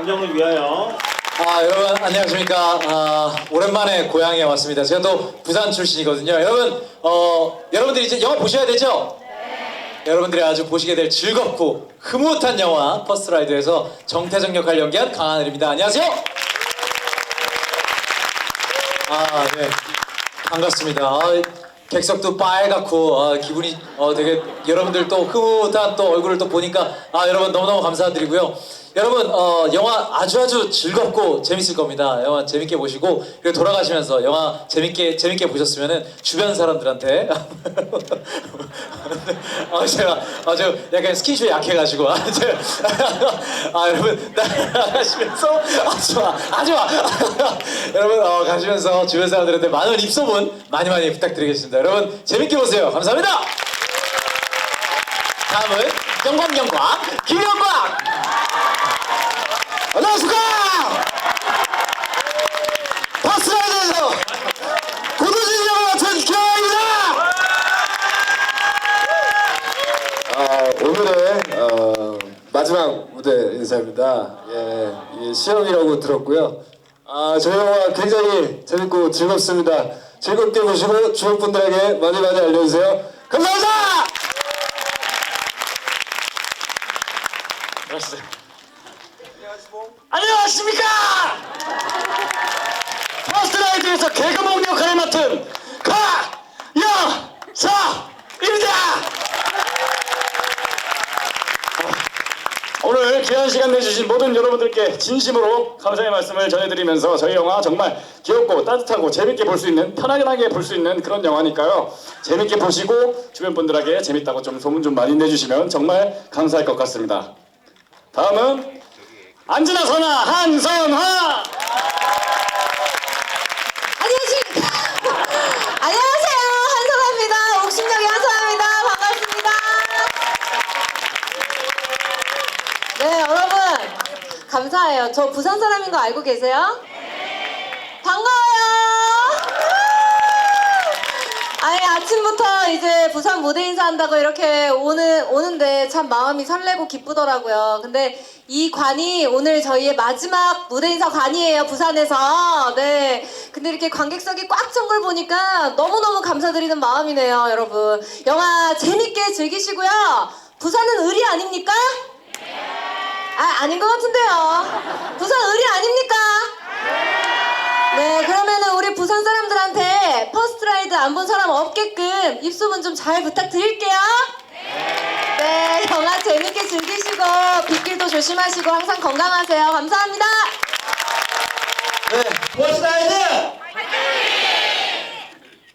감정을 위하여. 아 여러분 안녕하십니까. 아, 오랜만에 고향에 왔습니다. 제가 또 부산 출신이거든요. 여러분 어 여러분들이 이제 영화 보셔야 되죠? 여러분들이 아주 보시게 될 즐겁고 흐뭇한 영화 퍼스트라이드에서 정태정 역할 연기한 강하늘입니다. 안녕하세요. 아 네. 반갑습니다. 아, 객석도 빨갛고 아, 기분이 어, 되게 여러분들 또 흐뭇한 또 얼굴을 또 보니까 아 여러분 너무너무 감사드리고요. 여러분 어, 영화 아주 아주 즐겁고 재밌을 겁니다. 영화 재밌게 보시고 그리고 돌아가시면서 영화 재밌게 재밌게 보셨으면은 주변 사람들한테 아 제가 아저 약간 스킨십이 약해가지고. 아, 제가, 아 여러분 나가시면서 아 좋아. 아 좋아. 여러분 어, 가시면서 주변 사람들한테 많은 입소문 많이 많이 부탁드리겠습니다. 여러분 재밌게 보세요. 감사합니다. 다음은 영광영광 김영광! 안녕하십니까 파스라이드에서 고도진 역을 맡은 김영광입니다 아, 오늘의 어, 마지막 무대 인사입니다. 예, 이 시험이라고 들었고요. 아, 저희 영화 굉장히 재밌고 즐겁습니다. 즐겁게 보시고 주변 분들에게 많이 많이 알려주세요. 감사합니다. 안녕하십니까 파스트라이드에서 개그몽 역할을 맡은 가영사입니다 오늘 귀한 시간 내주신 모든 여러분들께 진심으로 감사의 말씀을 전해드리면서 저희 영화 정말 귀엽고 따뜻하고 재밌게 볼 수 있는 편하게 볼 수 있는 그런 영화니까요. 재밌게 보시고 주변 분들에게 재밌다고 좀 소문 좀 많이 내주시면 정말 감사할 것 같습니다. 다음은 안진아 선아 한 네, 여러분. 감사해요. 저 부산 사람인 거 알고 계세요? 반가워요. 아니 아침부터 이제 부산 무대 인사한다고 이렇게 오는 오는데 참 마음이 설레고 기쁘더라고요. 근데 이 관이 오늘 저희의 마지막 무대 인사 관이에요 부산에서. 네. 근데 이렇게 관객석이 꽉 찬 걸 보니까 너무 너무 감사드리는 마음이네요, 여러분. 영화 재밌게 즐기시고요. 부산은 의리 아닙니까? 아 아닌 것 같은데요. 부산 의리 아닙니까? 네, 그러면은 우리 부산 사람들한테 퍼스트 라이드 안 본 사람 없게끔 입소문 좀 잘 부탁드릴게요. 네, 영화 재밌게 즐기시고 빗길도 조심하시고 항상 건강하세요. 감사합니다. 네 퍼스트 라이드